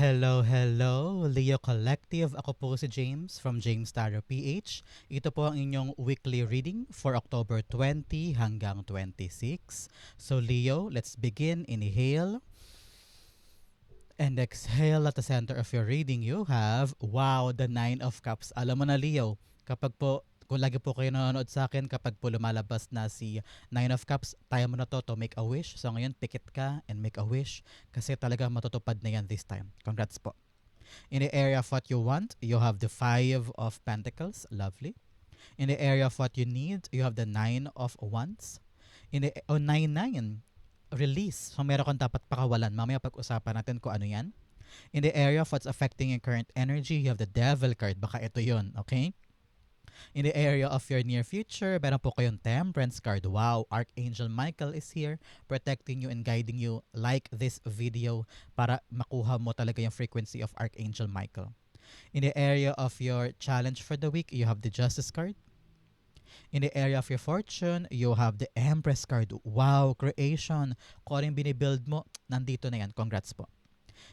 Hello, hello, Leo Collective. Ako po si James from James Tarot PH. Ito po ang inyong weekly reading for October 20 hanggang 26. So Leo, let's begin. Inhale. And exhale at the center of your reading, you have, wow, the Nine of Cups. Alam mo na Leo, kapag po kung lagi po kayo nanonood sa akin kapag po lumalabas na si Nine of Cups, tayo mo na to to make a wish. So ngayon, pikit ka and make a wish kasi talaga matutupad na yan this time. Congrats po. In the area of what you want, you have the Five of Pentacles. Lovely. In the area of what you need, you have the Nine of Wands. In the oh, nine nine release. So meron kang dapat pakawalan. Mamaya pag-usapan natin kung ano yan. In the area of what's affecting your current energy, you have the Devil card. Baka ito yun, okay? In the area of your near future, meron po kayong Temperance card. Wow, Archangel Michael is here protecting you and guiding you. Like this video para makuha mo talaga yung frequency of Archangel Michael. In the area of your challenge for the week, you have the Justice card. In the area of your fortune, you have the Empress card. Wow, creation. Kung ano yung binibuild mo, nandito na yan. Congrats po.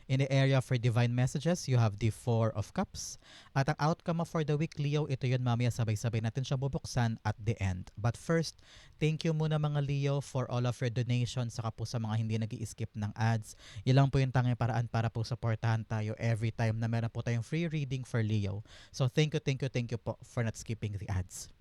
In the area for divine messages, you have the Four of Cups. At ang outcome for the week, Leo, ito yun mamaya sabay-sabay natin siya bubuksan at the end. But first, thank you muna mga Leo for all of your donations saka po sa mga hindi nag skip ng ads. Yan lang po yung tanging paraan para po supportahan tayo every time na meron po tayong free reading for Leo. So thank you, thank you, thank you po for not skipping the ads.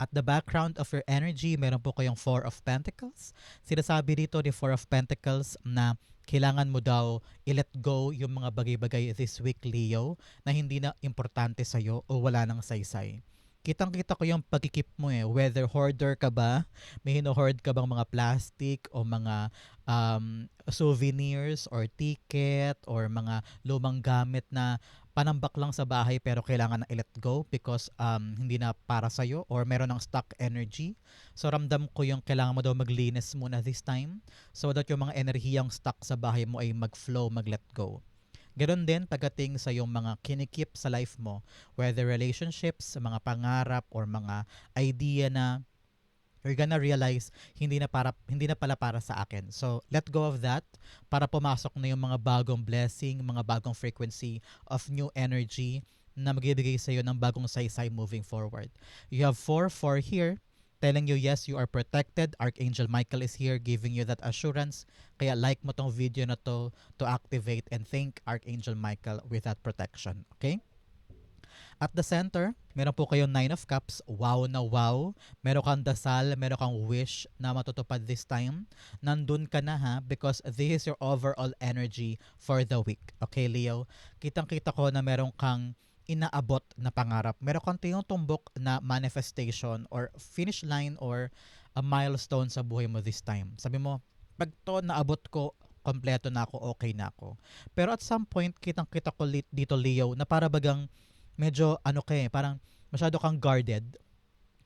At the background of your energy, meron po kayong Four of Pentacles. Sinasabi dito ni Four of Pentacles na kailangan mo daw i-let go yung mga bagay-bagay this week, Leo, na hindi na importante sa'yo o wala nang saysay. Kitang-kita ko yung pagkikip mo eh. Whether hoarder ka ba, may hino-hoard ka bang mga plastic o mga um, souvenirs or ticket or mga lumang gamit na panambak lang sa bahay pero kailangan na i-let go because um, hindi na para sa'yo or meron ng stuck energy. So ramdam ko yung kailangan mo daw maglinis muna this time so that yung mga enerhiyang stuck sa bahay mo ay mag-flow, mag-let go. Ganon din pagdating sa yung mga kinikip sa life mo, whether relationships, mga pangarap, or mga idea na you're gonna realize hindi na para hindi na pala para sa akin. So, let go of that para pumasok na yung mga bagong blessing, mga bagong frequency of new energy na magbibigay sa iyo ng bagong saysay moving forward. You have 4-4 here telling you yes, you are protected. Archangel Michael is here giving you that assurance. Kaya like mo tong video na to to activate and thank Archangel Michael with that protection. Okay? At the center, meron po kayong Nine of Cups. Wow na wow. Meron kang dasal, meron kang wish na matutupad this time. Nandun ka na ha because this is your overall energy for the week. Okay, Leo? Kitang-kita ko na meron kang inaabot na pangarap. Meron kang tayong tumbok na manifestation or finish line or a milestone sa buhay mo this time. Sabi mo, pag to naabot ko, kompleto na ako, okay na ako. Pero at some point, kitang-kita ko dito, Leo, na para bagang medyo ano ka eh, parang masyado kang guarded.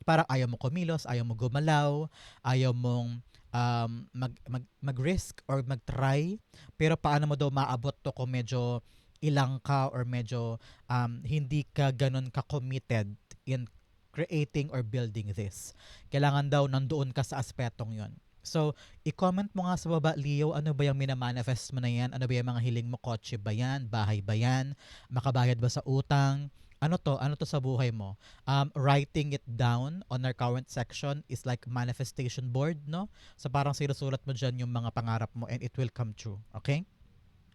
Parang ayaw mo kumilos, ayaw mo gumalaw, ayaw mong um, mag, mag, mag-risk or mag-try. Pero paano mo daw maabot to kung medyo ilang ka or medyo um, hindi ka ganun ka-committed in creating or building this. Kailangan daw nandoon ka sa aspetong yon. So, i-comment mo nga sa baba, Leo, ano ba yung minamanifest mo na yan? Ano ba yung mga hiling mo? Kotse ba yan? Bahay ba yan? Makabayad ba sa utang? Ano to, ano to sa buhay mo. Um, writing it down on our current section is like manifestation board, no? So parang sinusulat mo dyan yung mga pangarap mo and it will come true. Okay?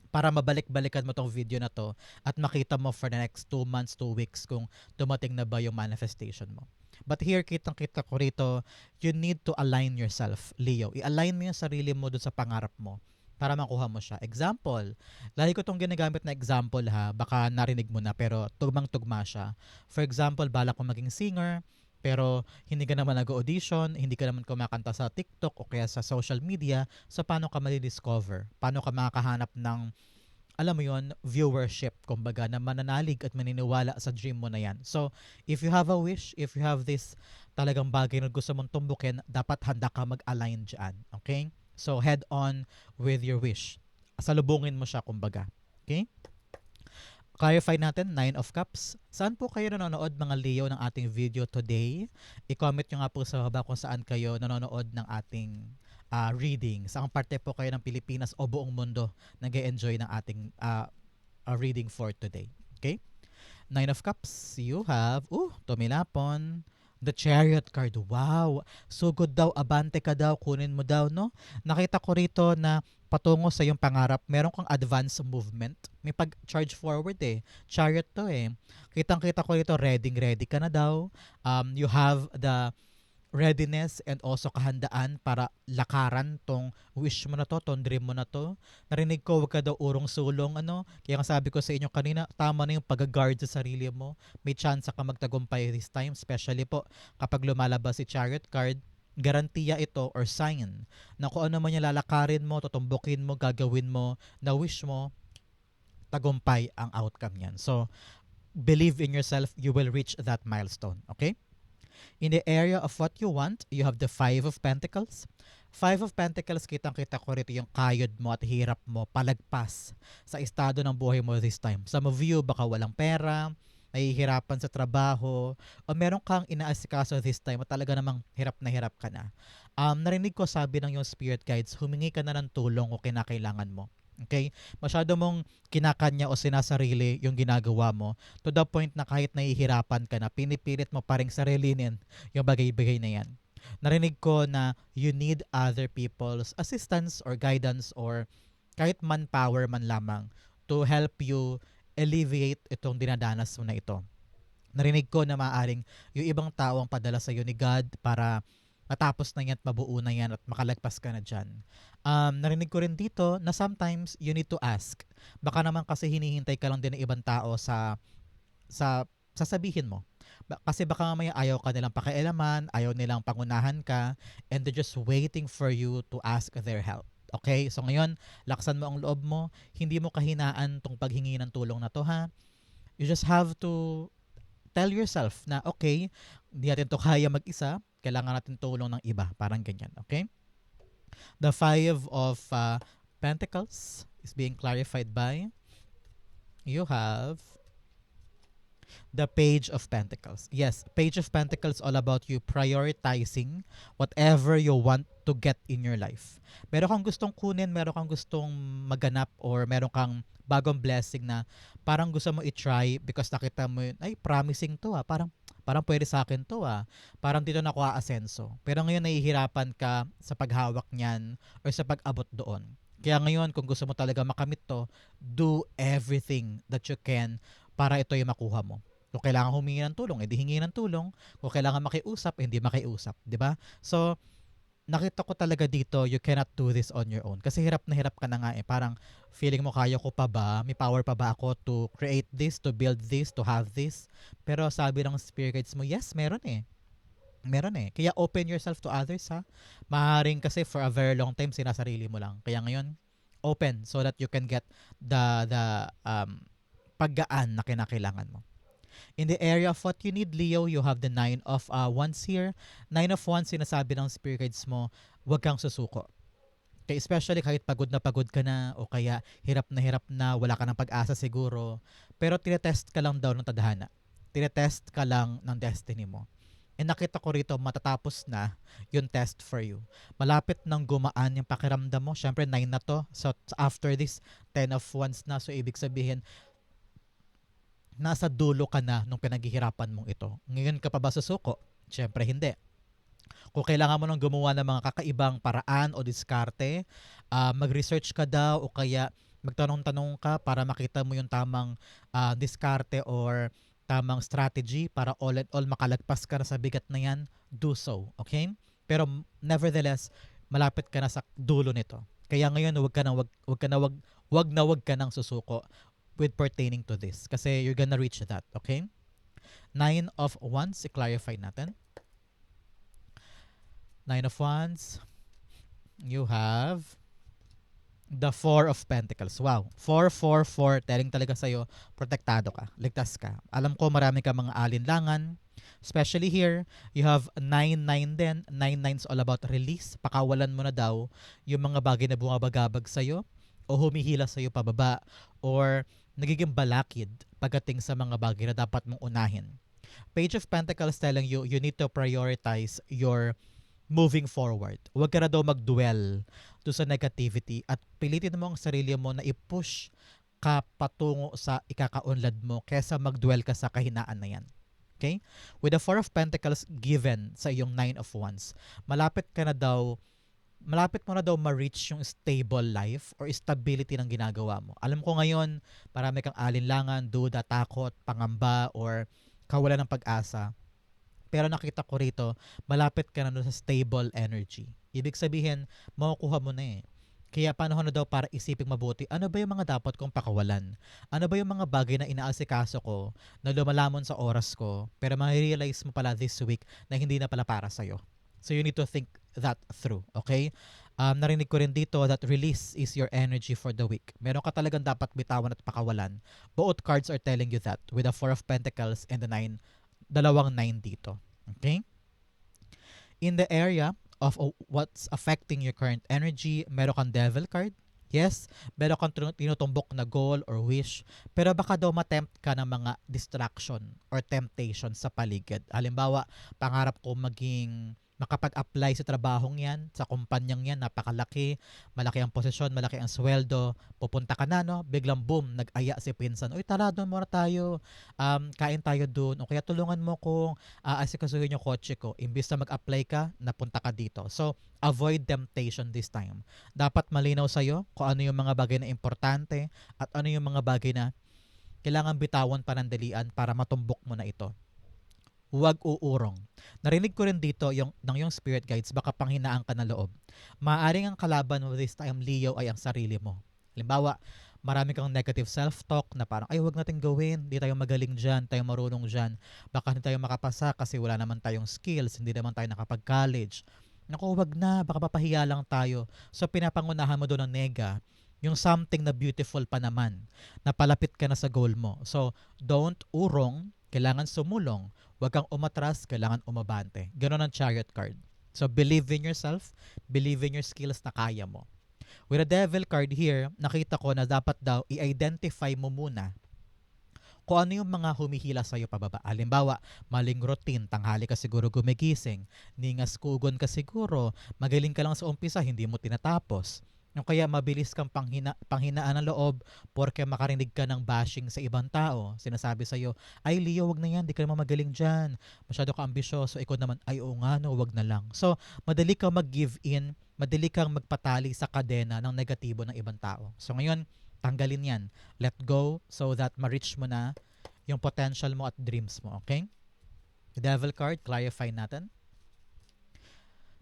para mabalik-balikan mo tong video na to at makita mo for the next 2 months, 2 weeks kung dumating na ba yung manifestation mo. But here, kitang-kita ko rito, you need to align yourself, Leo. I-align mo yung sarili mo dun sa pangarap mo para makuha mo siya. Example, lagi ko tong ginagamit na example ha, baka narinig mo na pero tugmang-tugma siya. For example, balak ko maging singer, pero hindi ka naman nag-audition, hindi ka naman kumakanta sa TikTok o kaya sa social media, so paano ka mali-discover? Paano ka makakahanap ng alam mo yon viewership kumbaga na mananalig at maniniwala sa dream mo na yan. So, if you have a wish, if you have this talagang bagay na gusto mong tumbukin, dapat handa ka mag-align dyan. Okay? So, head on with your wish. Salubungin mo siya, kumbaga. Okay? Clarify natin, Nine of Cups. Saan po kayo nanonood mga Leo ng ating video today? I-comment nyo nga po sa baba kung saan kayo nanonood ng ating ah, reading. Saang parte po kayo ng Pilipinas o buong mundo nag enjoy ng ating ah, ah, reading for today. Okay? Nine of Cups, you have, uh, tumilapon. The Chariot card, wow. So good daw, abante ka daw, kunin mo daw, no? Nakita ko rito na patungo sa iyong pangarap, meron kang advance movement. May pag-charge forward eh. Chariot to eh. Kitang-kita ko rito, ready, ready ka na daw. Um, you have the readiness and also kahandaan para lakaran tong wish mo na to, tong dream mo na to. Narinig ko, wag ka daw urong sulong, ano. Kaya nga sabi ko sa inyo kanina, tama na yung pag-guard sa sarili mo. May chance ka magtagumpay this time, especially po kapag lumalabas si Chariot card, garantiya ito or sign na kung ano man yung lalakarin mo, tutumbukin mo, gagawin mo, na wish mo, tagumpay ang outcome niyan. So, believe in yourself, you will reach that milestone. Okay? In the area of what you want, you have the Five of Pentacles. Five of Pentacles, kitang-kita ko rito yung kayod mo at hirap mo palagpas sa estado ng buhay mo this time. Some of you, baka walang pera, nahihirapan sa trabaho, o meron kang inaasikaso this time at talaga namang hirap na hirap ka na. Um, narinig ko sabi ng yung spirit guides, humingi ka na ng tulong o kinakailangan mo. Okay? Masyado mong kinakanya o sinasarili yung ginagawa mo to the point na kahit nahihirapan ka na, pinipilit mo pa rin sarilinin yung bagay-bagay na yan. Narinig ko na you need other people's assistance or guidance or kahit manpower man lamang to help you alleviate itong dinadanas mo na ito. Narinig ko na maaring yung ibang tao ang padala sa iyo ni God para matapos na yan at mabuo na yan at makalagpas ka na dyan. Um, narinig ko rin dito na sometimes you need to ask. Baka naman kasi hinihintay ka lang din ng ibang tao sa sa sasabihin mo. Ba- kasi baka mamaya ayaw ka nilang pakialaman, ayaw nilang pangunahan ka, and they're just waiting for you to ask their help. Okay? So ngayon, laksan mo ang loob mo. Hindi mo kahinaan tong paghingi ng tulong na to ha. You just have to tell yourself na okay, hindi natin to kaya mag-isa, kailangan natin tulong ng iba. Parang ganyan. Okay? The Five of uh, Pentacles is being clarified by you have the Page of Pentacles. Yes, Page of Pentacles all about you prioritizing whatever you want to get in your life. Meron kang gustong kunin, meron kang gustong maganap or meron kang bagong blessing na parang gusto mo i-try because nakita mo yun, ay promising to ah, parang parang pwede sa akin to ah. Parang dito na asenso. Pero ngayon nahihirapan ka sa paghawak niyan or sa pag-abot doon. Kaya ngayon, kung gusto mo talaga makamit to, do everything that you can para ito yung makuha mo. Kung kailangan humingi ng tulong, edi hingi ng tulong. Kung kailangan makiusap, hindi makiusap, ba? So, nakita ko talaga dito, you cannot do this on your own. Kasi hirap na hirap ka na nga eh. Parang feeling mo kaya ko pa ba? May power pa ba ako to create this, to build this, to have this? Pero sabi ng spirit guides mo, yes, meron eh. Meron eh. Kaya open yourself to others ha. Maaaring kasi for a very long time sinasarili mo lang. Kaya ngayon, open so that you can get the the um paggaan na kinakailangan mo. In the area of what you need, Leo, you have the Nine of uh, Wands here. Nine of Wands, sinasabi ng spirit guides mo, huwag kang susuko. Okay, especially kahit pagod na pagod ka na o kaya hirap na hirap na, wala ka ng pag-asa siguro. Pero tinetest ka lang daw ng tadhana. Tinetest ka lang ng destiny mo. And nakita ko rito, matatapos na yung test for you. Malapit nang gumaan yung pakiramdam mo. Siyempre, 9 na to. So, after this, 10 of wands na. So, ibig sabihin, nasa dulo ka na nung pinaghihirapan mong ito. Ngayon ka pa ba susuko? Siyempre hindi. Kung kailangan mo nang gumawa ng mga kakaibang paraan o diskarte, uh, mag-research ka daw o kaya magtanong-tanong ka para makita mo yung tamang uh, diskarte or tamang strategy para all and all makalagpas ka na sa bigat na yan, do so. Okay? Pero nevertheless, malapit ka na sa dulo nito. Kaya ngayon, wag ka na wag, wag ka na wag, wag na wag ka nang susuko with pertaining to this. Kasi you're gonna reach that, okay? Nine of Wands, i-clarify natin. Nine of Wands, you have the Four of Pentacles. Wow. Four, four, four. Telling talaga sa'yo, protektado ka. Ligtas ka. Alam ko marami ka mga alinlangan. Especially here, you have 9-9 din. 9-9 is all about release. Pakawalan mo na daw yung mga bagay na bumabagabag sa'yo o humihila sa'yo pababa or nagiging balakid pagdating sa mga bagay na dapat mong unahin. Page of Pentacles telling you, you need to prioritize your moving forward. Huwag ka na daw mag-dwell do sa negativity at pilitin mo ang sarili mo na i-push ka patungo sa ikakaunlad mo kesa mag-dwell ka sa kahinaan na yan. Okay? With the Four of Pentacles given sa iyong Nine of Wands, malapit ka na daw malapit mo na daw ma-reach yung stable life or stability ng ginagawa mo. Alam ko ngayon, marami kang alinlangan, duda, takot, pangamba, or kawalan ng pag-asa. Pero nakita ko rito, malapit ka na doon sa stable energy. Ibig sabihin, makukuha mo na eh. Kaya panahon na daw para isiping mabuti, ano ba yung mga dapat kong pakawalan? Ano ba yung mga bagay na inaasikaso ko, na lumalamon sa oras ko, pero ma-realize mo pala this week na hindi na pala para sa'yo. So you need to think that through, okay? Um, narinig ko rin dito that release is your energy for the week. Meron ka talagang dapat bitawan at pakawalan. Both cards are telling you that with the Four of Pentacles and the Nine, dalawang nine dito. Okay? In the area of what's affecting your current energy, meron kang Devil card. Yes, meron kang tinu- tinutumbok na goal or wish, pero baka daw matempt ka ng mga distraction or temptation sa paligid. Halimbawa, pangarap ko maging makapag-apply sa trabahong yan, sa kumpanyang yan, napakalaki, malaki ang posisyon, malaki ang sweldo, pupunta ka na, no? Biglang boom, nag-aya si Pinsan, uy tara, doon muna tayo, um, kain tayo doon, o kaya tulungan mo kung aasikasuhin yung kotse ko, imbis na mag-apply ka, napunta ka dito. So, avoid temptation this time. Dapat malinaw sa'yo kung ano yung mga bagay na importante at ano yung mga bagay na kailangan bitawan panandalian para matumbok mo na ito huwag uurong. Narinig ko rin dito yung, ng yung spirit guides, baka panghinaan ka na loob. Maaring ang kalaban mo this time, Leo, ay ang sarili mo. Halimbawa, marami kang negative self-talk na parang, ay, huwag natin gawin, hindi tayo magaling dyan, tayo marunong dyan. Baka hindi tayo makapasa kasi wala naman tayong skills, hindi naman tayo nakapag-college. Naku, wag na, baka papahiya lang tayo. So, pinapangunahan mo doon ng nega, yung something na beautiful pa naman, na palapit ka na sa goal mo. So, don't urong, kailangan sumulong. Huwag kang umatras, kailangan umabante. Ganon ang chariot card. So believe in yourself, believe in your skills na kaya mo. With a devil card here, nakita ko na dapat daw i-identify mo muna kung ano yung mga humihila sa'yo pababa. Halimbawa, maling routine, tanghali ka siguro gumigising, ningas kugon ka siguro, magaling ka lang sa umpisa, hindi mo tinatapos. Yung kaya mabilis kang panghina, panghinaan ng loob porque makarinig ka ng bashing sa ibang tao. Sinasabi sa iyo, ay Leo, wag na yan, di ka naman magaling dyan. Masyado ka ambisyoso. Ikaw naman, ay oo nga no, wag na lang. So, madali kang mag-give in, madali kang magpatali sa kadena ng negatibo ng ibang tao. So ngayon, tanggalin yan. Let go so that ma-reach mo na yung potential mo at dreams mo. Okay? Devil card, clarify natin.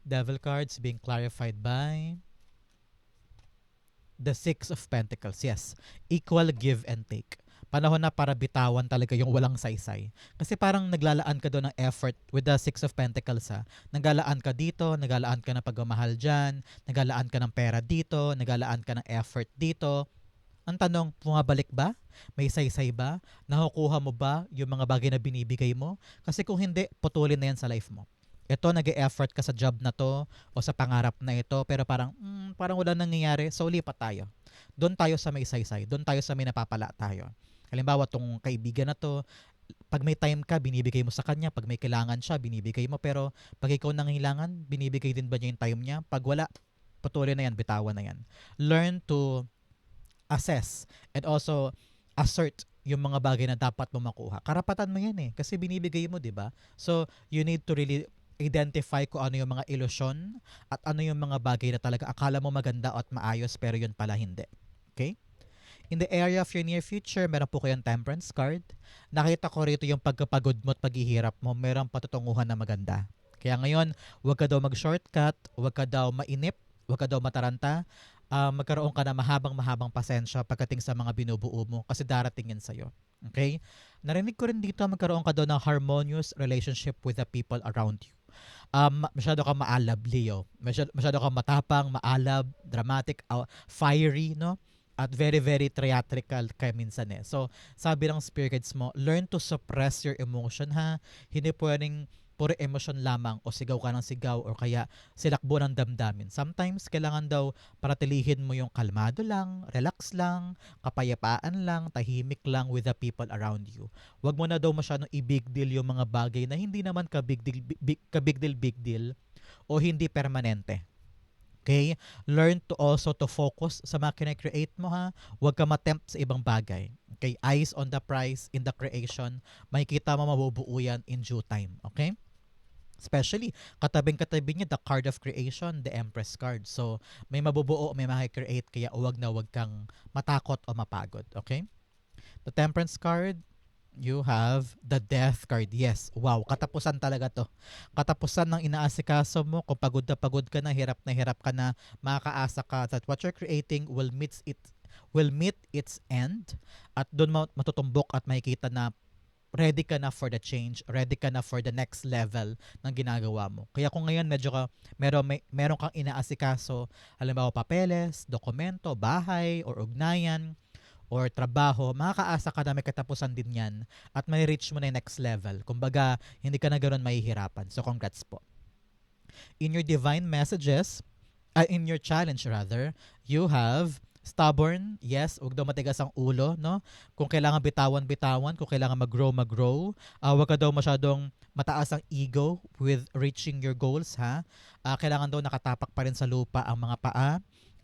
Devil cards being clarified by the Six of Pentacles. Yes, equal give and take. Panahon na para bitawan talaga yung walang saysay. Kasi parang naglalaan ka doon ng effort with the Six of Pentacles ha. Naglalaan ka dito, naglalaan ka ng pagmamahal dyan, naglalaan ka ng pera dito, naglalaan ka ng effort dito. Ang tanong, pumabalik ba? May saysay ba? Nakukuha mo ba yung mga bagay na binibigay mo? Kasi kung hindi, putulin na yan sa life mo ito nag effort ka sa job na to o sa pangarap na ito pero parang mm, parang wala nangyayari. So lipat tayo. Doon tayo sa may saysay. Doon tayo sa may napapala tayo. Halimbawa tong kaibigan na to pag may time ka binibigay mo sa kanya. Pag may kailangan siya binibigay mo. Pero pag ikaw nangailangan binibigay din ba niya yung time niya? Pag wala patuloy na yan bitawan na yan. Learn to assess and also assert yung mga bagay na dapat mo makuha. Karapatan mo yan eh. Kasi binibigay mo, di ba? So, you need to really identify ko ano yung mga ilusyon at ano yung mga bagay na talaga akala mo maganda at maayos pero yun pala hindi. Okay? In the area of your near future, meron po kayong temperance card. Nakita ko rito yung pagkapagod mo at paghihirap mo, meron patutunguhan na maganda. Kaya ngayon, huwag ka daw mag-shortcut, huwag ka daw mainip, huwag ka daw mataranta, uh, magkaroon ka na mahabang-mahabang pasensya pagdating sa mga binubuo mo kasi darating yan sa'yo. Okay? Narinig ko rin dito magkaroon ka daw ng harmonious relationship with the people around you um, masyado kang maalab, Leo. Masyado, masyado kang matapang, maalab, dramatic, uh, fiery, no? At very, very theatrical kaya minsan eh. So, sabi ng spirit guides mo, learn to suppress your emotion ha. Hindi pwedeng puro emosyon lamang o sigaw ka ng sigaw or kaya silakbo ng damdamin. Sometimes, kailangan daw paratilihin mo yung kalmado lang, relax lang, kapayapaan lang, tahimik lang with the people around you. Huwag mo na daw masyadong i-big deal yung mga bagay na hindi naman ka big deal, big, ka big deal, big deal o hindi permanente. Okay? Learn to also to focus sa mga kine-create mo ha. Huwag ka matempt sa ibang bagay. Okay? Eyes on the prize in the creation. Makikita mo mabubuo yan in due time. Okay? Especially, katabing-katabi niya, the card of creation, the Empress card. So, may mabubuo, may makikreate, kaya huwag na huwag kang matakot o mapagod. Okay? The Temperance card, you have the Death card. Yes, wow, katapusan talaga to. Katapusan ng inaasikaso mo, kung pagod na pagod ka na, hirap na hirap ka na, makakaasa ka that what you're creating will meet it will meet its end at doon matutumbok at makikita na ready ka na for the change, ready ka na for the next level ng ginagawa mo. Kaya kung ngayon medyo ka, meron, may, meron kang inaasikaso, halimbawa papeles, dokumento, bahay, or ugnayan, or trabaho, makakaasa ka na may katapusan din yan at may reach mo na yung next level. Kumbaga, hindi ka na ganoon mahihirapan. So, congrats po. In your divine messages, uh, in your challenge rather, you have stubborn, yes, huwag daw matigas ang ulo, no? Kung kailangan bitawan-bitawan, kung kailangan mag-grow, mag-grow. Uh, huwag ka daw masyadong mataas ang ego with reaching your goals, ha? Uh, kailangan daw nakatapak pa rin sa lupa ang mga paa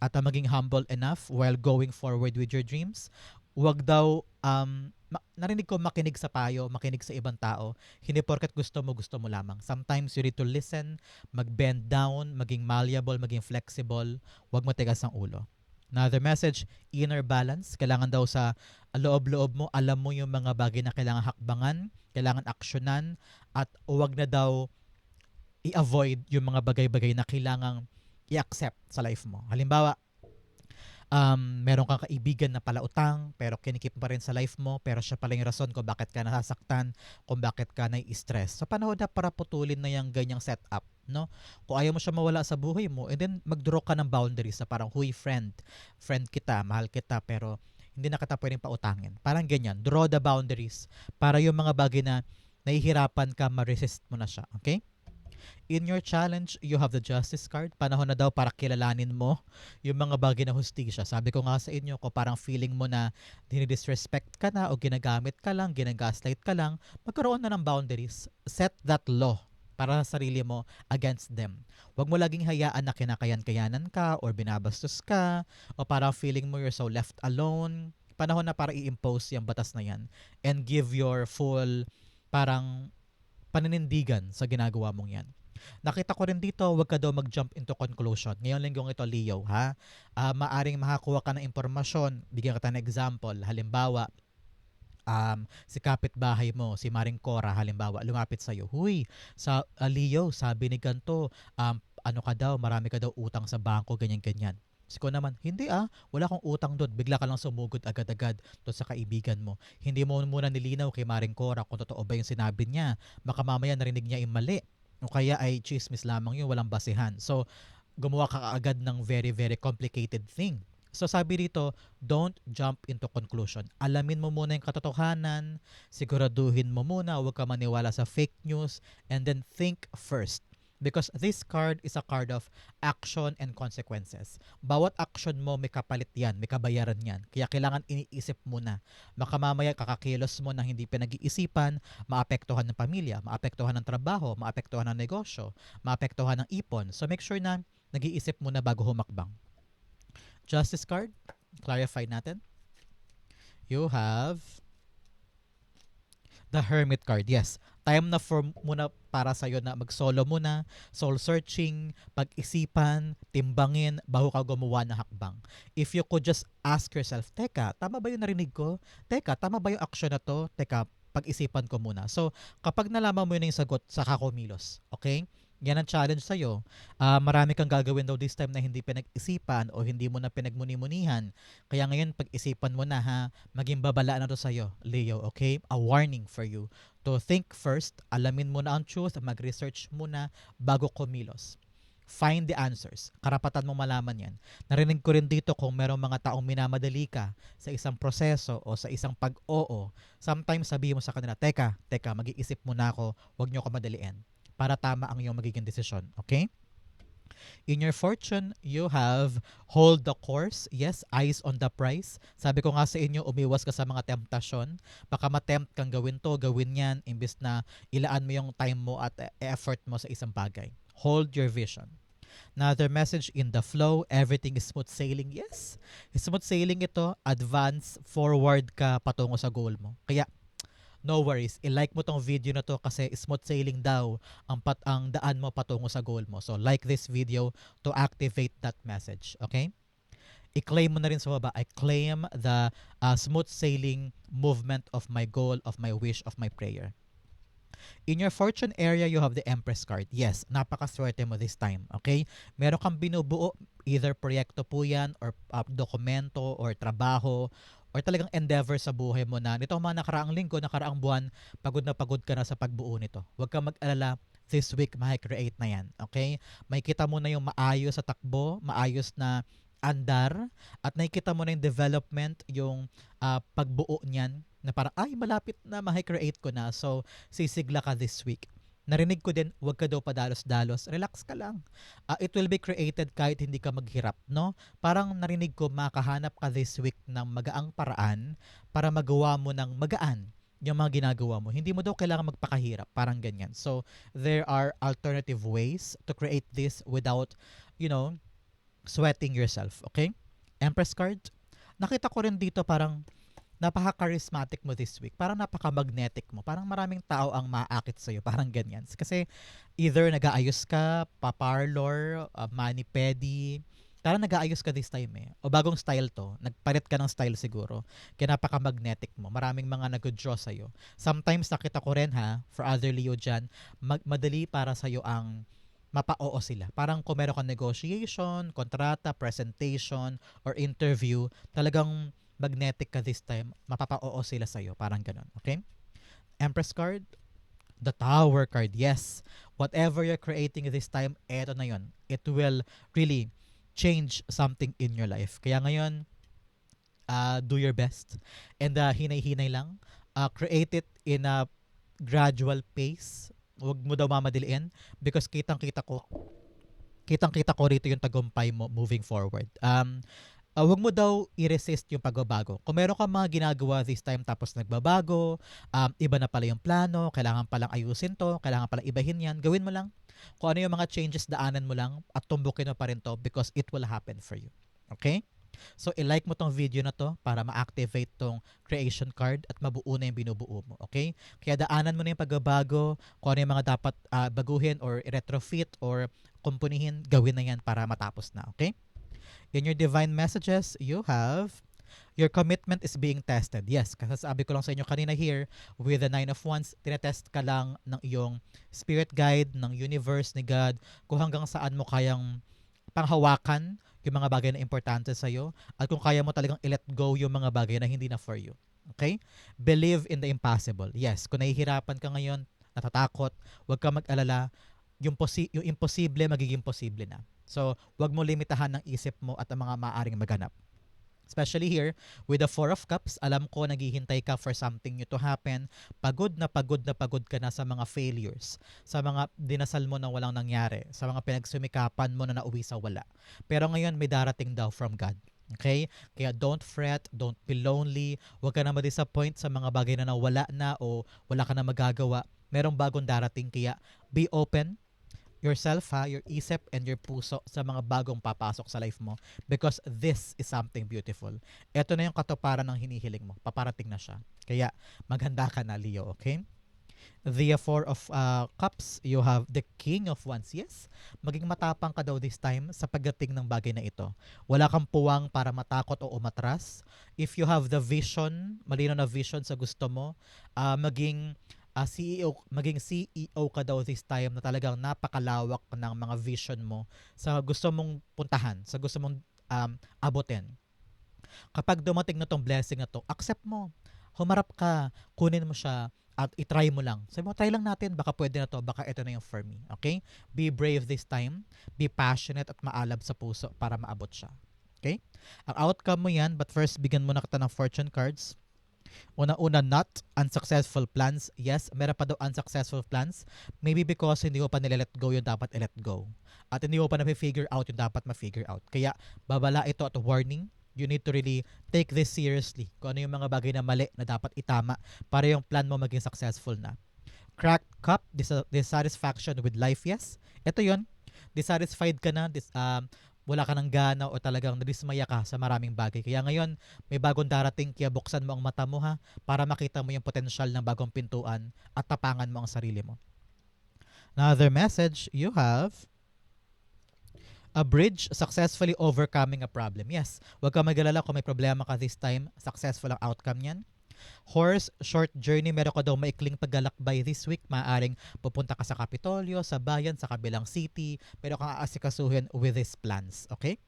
at uh, maging humble enough while going forward with your dreams. Huwag daw, um, ma- narinig ko makinig sa payo, makinig sa ibang tao. Hindi porket gusto mo, gusto mo lamang. Sometimes you need to listen, mag-bend down, maging malleable, maging flexible. Huwag matigas ang ulo. Another message, inner balance. Kailangan daw sa loob-loob mo, alam mo yung mga bagay na kailangan hakbangan, kailangan aksyonan, at huwag na daw i-avoid yung mga bagay-bagay na kailangang i-accept sa life mo. Halimbawa, um, meron kang kaibigan na pala utang, pero kinikip pa rin sa life mo, pero siya pala yung rason kung bakit ka nasasaktan, kung bakit ka nai-stress. So, panahon na para putulin na yung ganyang setup, no? Kung ayaw mo siya mawala sa buhay mo, and then mag-draw ka ng boundaries na parang, huy, friend, friend kita, mahal kita, pero hindi na kita pwedeng pautangin. Parang ganyan. Draw the boundaries para yung mga bagay na nahihirapan ka, ma-resist mo na siya. Okay? In your challenge, you have the justice card. Panahon na daw para kilalanin mo yung mga bagay na hustisya. Sabi ko nga sa inyo, ko parang feeling mo na dinidisrespect ka na o ginagamit ka lang, ginagaslight ka lang, magkaroon na ng boundaries. Set that law para sa sarili mo against them. Huwag mo laging hayaan na kinakayan-kayanan ka or binabastos ka o parang feeling mo you're so left alone. Panahon na para i-impose yung batas na yan and give your full parang paninindigan sa ginagawa mong yan. Nakita ko rin dito, huwag ka daw mag-jump into conclusion. Ngayon linggong ito, Leo, ha? Uh, maaring makakuha ka ng impormasyon. Bigyan kita ng example. Halimbawa, um, si kapitbahay mo, si Maring Cora, halimbawa, lumapit sa'yo, Huy, sa uh, Leo, sabi ni ganto, um, ano ka daw, marami ka daw utang sa bangko, ganyan-ganyan. Si ko naman, hindi ah, wala akong utang doon. Bigla ka lang sumugod agad-agad doon sa kaibigan mo. Hindi mo muna nilinaw kay Maring Cora kung totoo ba yung sinabi niya. Baka mamaya narinig niya yung mali. O kaya ay chismis lamang yun, walang basihan. So, gumawa ka agad ng very, very complicated thing. So sabi dito, don't jump into conclusion. Alamin mo muna yung katotohanan, siguraduhin mo muna, huwag ka maniwala sa fake news, and then think first because this card is a card of action and consequences. Bawat action mo may kapalit yan, may kabayaran yan. Kaya kailangan iniisip mo na. Baka mamaya kakakilos mo na hindi pinag-iisipan, maapektuhan ng pamilya, maapektuhan ng trabaho, maapektuhan ng negosyo, maapektuhan ng ipon. So make sure na nag-iisip mo na bago humakbang. Justice card, clarify natin. You have the Hermit card. Yes, time na for muna para sa iyo na mag-solo muna, soul searching, pag-isipan, timbangin bago ka gumawa ng hakbang. If you could just ask yourself, teka, tama ba yung narinig ko? Teka, tama ba yung action na to? Teka, pag-isipan ko muna. So, kapag nalaman mo yun yung sagot, saka kumilos. Okay? Yan ang challenge sa'yo. Uh, marami kang gagawin daw this time na hindi pinag-isipan o hindi mo na pinagmuni-munihan. Kaya ngayon, pag-isipan mo na ha, maging babala na to sa'yo, Leo, okay? A warning for you to think first, alamin mo na ang truth, mag-research muna bago kumilos. Find the answers. Karapatan mo malaman yan. Narinig ko rin dito kung merong mga taong minamadali ka sa isang proseso o sa isang pag-oo. Sometimes sabihin mo sa kanila, teka, teka, mag-iisip muna ako, huwag niyo ako madaliin para tama ang iyong magiging desisyon. Okay? In your fortune, you have hold the course. Yes, eyes on the prize. Sabi ko nga sa inyo, umiwas ka sa mga temptasyon. Baka matempt kang gawin to, gawin yan, imbis na ilaan mo yung time mo at effort mo sa isang bagay. Hold your vision. Another message in the flow, everything is smooth sailing. Yes, smooth sailing ito, advance, forward ka patungo sa goal mo. Kaya, no worries, i-like mo tong video na to kasi smooth sailing daw ang, pat ang daan mo patungo sa goal mo. So, like this video to activate that message. Okay? I-claim mo na rin sa baba. I claim the uh, smooth sailing movement of my goal, of my wish, of my prayer. In your fortune area, you have the Empress card. Yes, napakaswerte mo this time. Okay? Meron kang binubuo, either proyekto po yan, or uh, dokumento, or trabaho, or talagang endeavor sa buhay mo na nito mga nakaraang linggo, nakaraang buwan, pagod na pagod ka na sa pagbuo nito. Huwag kang mag-alala, this week makikreate na yan. Okay? May kita mo na yung maayos sa takbo, maayos na andar, at nakikita mo na yung development, yung uh, pagbuo niyan, na parang, ay, malapit na makikreate ko na. So, sisigla ka this week. Narinig ko din, huwag ka daw padalos-dalos. Relax ka lang. Uh, it will be created kahit hindi ka maghirap, no? Parang narinig ko, makahanap ka this week ng magaang paraan para magawa mo ng magaan yung mga ginagawa mo. Hindi mo daw kailangan magpakahirap. Parang ganyan. So, there are alternative ways to create this without, you know, sweating yourself. Okay? Empress card. Nakita ko rin dito parang napaka-charismatic mo this week. Parang napaka-magnetic mo. Parang maraming tao ang maakit sa'yo. Parang ganyan. Kasi either nag-aayos ka, pa-parlor, uh, mani-pedi, parang nag-aayos ka this time eh. O bagong style to. Nagpalit ka ng style siguro. Kaya napaka-magnetic mo. Maraming mga nag-draw sa'yo. Sometimes nakita ko rin ha, for other Leo dyan, mag- madali para sa'yo ang mapa-oo sila. Parang kung meron kang negotiation, kontrata, presentation, or interview, talagang magnetic ka this time, mapapa-oo sila sa'yo. Parang ganun. Okay? Empress card, the Tower card. Yes. Whatever you're creating this time, eto na yon. It will really change something in your life. Kaya ngayon, uh, do your best. And uh, hinay-hinay lang. Uh, create it in a gradual pace. Huwag mo daw mamadiliin because kitang-kita ko kitang-kita ko rito yung tagumpay mo moving forward. Um, uh, wag mo daw i-resist yung pagbabago. Kung meron kang mga ginagawa this time tapos nagbabago, um, iba na pala yung plano, kailangan palang ayusin to, kailangan palang ibahin yan, gawin mo lang. Kung ano yung mga changes, daanan mo lang at tumbukin mo pa rin to because it will happen for you. Okay? So, i-like mo tong video na to para ma-activate tong creation card at mabuo na yung binubuo mo. Okay? Kaya daanan mo na yung pagbabago, kung ano yung mga dapat uh, baguhin or retrofit or kumpunihin, gawin na yan para matapos na. Okay? In your divine messages, you have your commitment is being tested. Yes, kasi sabi ko lang sa inyo kanina here, with the Nine of Wands, tinetest ka lang ng iyong spirit guide, ng universe ni God, kung hanggang saan mo kayang panghawakan yung mga bagay na importante sa'yo, at kung kaya mo talagang i-let go yung mga bagay na hindi na for you. Okay? Believe in the impossible. Yes, kung nahihirapan ka ngayon, natatakot, huwag ka mag-alala, yung, posi- yung imposible magiging posible na. So, wag mo limitahan ng isip mo at ang mga maaring maganap. Especially here, with the Four of Cups, alam ko naghihintay ka for something new to happen. Pagod na pagod na pagod ka na sa mga failures, sa mga dinasal mo na walang nangyari, sa mga pinagsumikapan mo na nauwi sa wala. Pero ngayon, may darating daw from God. Okay? Kaya don't fret, don't be lonely, huwag ka na ma-disappoint sa mga bagay na nawala na o wala ka na magagawa. Merong bagong darating, kaya be open, yourself ha, your isip and your puso sa mga bagong papasok sa life mo because this is something beautiful. Ito na yung katuparan ng hinihiling mo. Paparating na siya. Kaya maghanda ka na Leo, okay? The Four of uh, Cups, you have the King of Wands. Yes, maging matapang ka daw this time sa pagdating ng bagay na ito. Wala kang puwang para matakot o umatras. If you have the vision, malino na vision sa gusto mo, uh, maging uh, CEO, maging CEO ka daw this time na talagang napakalawak ng mga vision mo sa gusto mong puntahan, sa gusto mong um, abutin. Kapag dumating na tong blessing na to, accept mo. Humarap ka, kunin mo siya, at itry mo lang. Sabi mo, try lang natin, baka pwede na to, baka ito na yung for me. Okay? Be brave this time, be passionate at maalab sa puso para maabot siya. Okay? Ang outcome mo yan, but first, bigyan mo na kita ng fortune cards Una-una, not unsuccessful plans. Yes, meron pa daw unsuccessful plans. Maybe because hindi mo pa nila let go yung dapat i-let go. At hindi mo pa na-figure out yung dapat ma-figure out. Kaya, babala ito at warning. You need to really take this seriously. Kung ano yung mga bagay na mali na dapat itama para yung plan mo maging successful na. Cracked cup, dis- dissatisfaction with life, yes. Ito yon Dissatisfied ka na, dis, um, wala ka ng gana o talagang nadismaya ka sa maraming bagay. Kaya ngayon, may bagong darating, kaya buksan mo ang mata mo ha, para makita mo yung potensyal ng bagong pintuan at tapangan mo ang sarili mo. Another message you have, a bridge successfully overcoming a problem. Yes, huwag ka magalala kung may problema ka this time, successful ang outcome niyan. Horse, short journey, meron ka daw maikling paglalakbay this week. Maaring pupunta ka sa Kapitolyo, sa bayan, sa kabilang city. Pero kang aasikasuhin with these plans. Okay?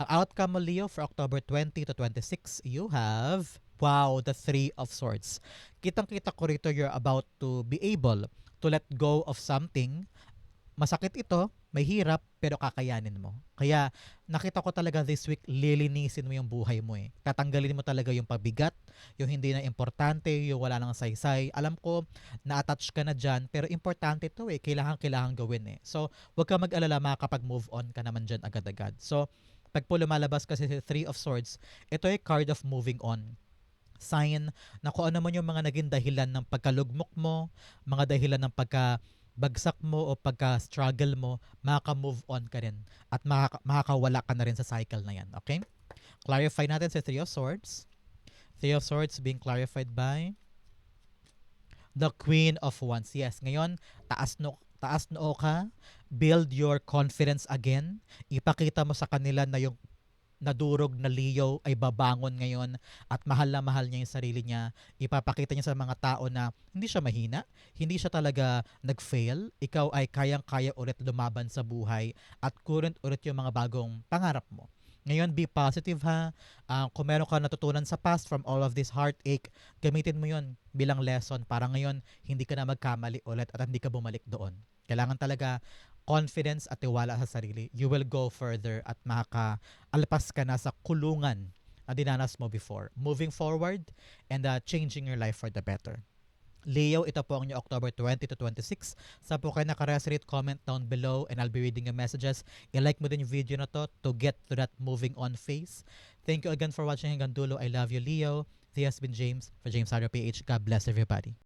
Ang outcome mo, Leo, for October 20 to 26, you have, wow, the Three of Swords. Kitang-kita ko rito you're about to be able to let go of something. Masakit ito, may hirap, pero kakayanin mo. Kaya nakita ko talaga this week, lilinisin mo yung buhay mo eh. Tatanggalin mo talaga yung pabigat, yung hindi na importante, yung wala nang saysay. Alam ko, na-attach ka na dyan, pero importante to eh. Kailangan, kailangan gawin eh. So, huwag ka mag-alala, makakapag-move on ka naman dyan agad-agad. So, pag po lumalabas kasi si Three of Swords, ito ay card of moving on sign na kung ano man yung mga naging dahilan ng pagkalugmok mo, mga dahilan ng pagka bagsak mo o pagka-struggle mo, makaka-move on ka rin at makaka- makakawala ka na rin sa cycle na yan. Okay? Clarify natin sa Three of Swords. Three of Swords being clarified by the Queen of Wands. Yes, ngayon, taas no taas noo ka, build your confidence again. Ipakita mo sa kanila na yung nadurog na Leo ay babangon ngayon at mahal na mahal niya yung sarili niya. Ipapakita niya sa mga tao na hindi siya mahina, hindi siya talaga nag-fail. Ikaw ay kayang-kaya ulit lumaban sa buhay at current ulit yung mga bagong pangarap mo. Ngayon, be positive ha. Ah, kung meron ka natutunan sa past from all of this heartache, gamitin mo yun bilang lesson para ngayon hindi ka na magkamali ulit at hindi ka bumalik doon. Kailangan talaga confidence at tiwala sa sarili. You will go further at makaka-alpas ka na sa kulungan na dinanas mo before. Moving forward and uh, changing your life for the better. Leo, ito po ang inyong October 20 to 26. Sa po kayo nakaresonate, comment down below and I'll be reading your messages. I-like mo din yung video na to to get to that moving on phase. Thank you again for watching hanggang dulo. I love you, Leo. This has been James for James Harder PH. God bless everybody.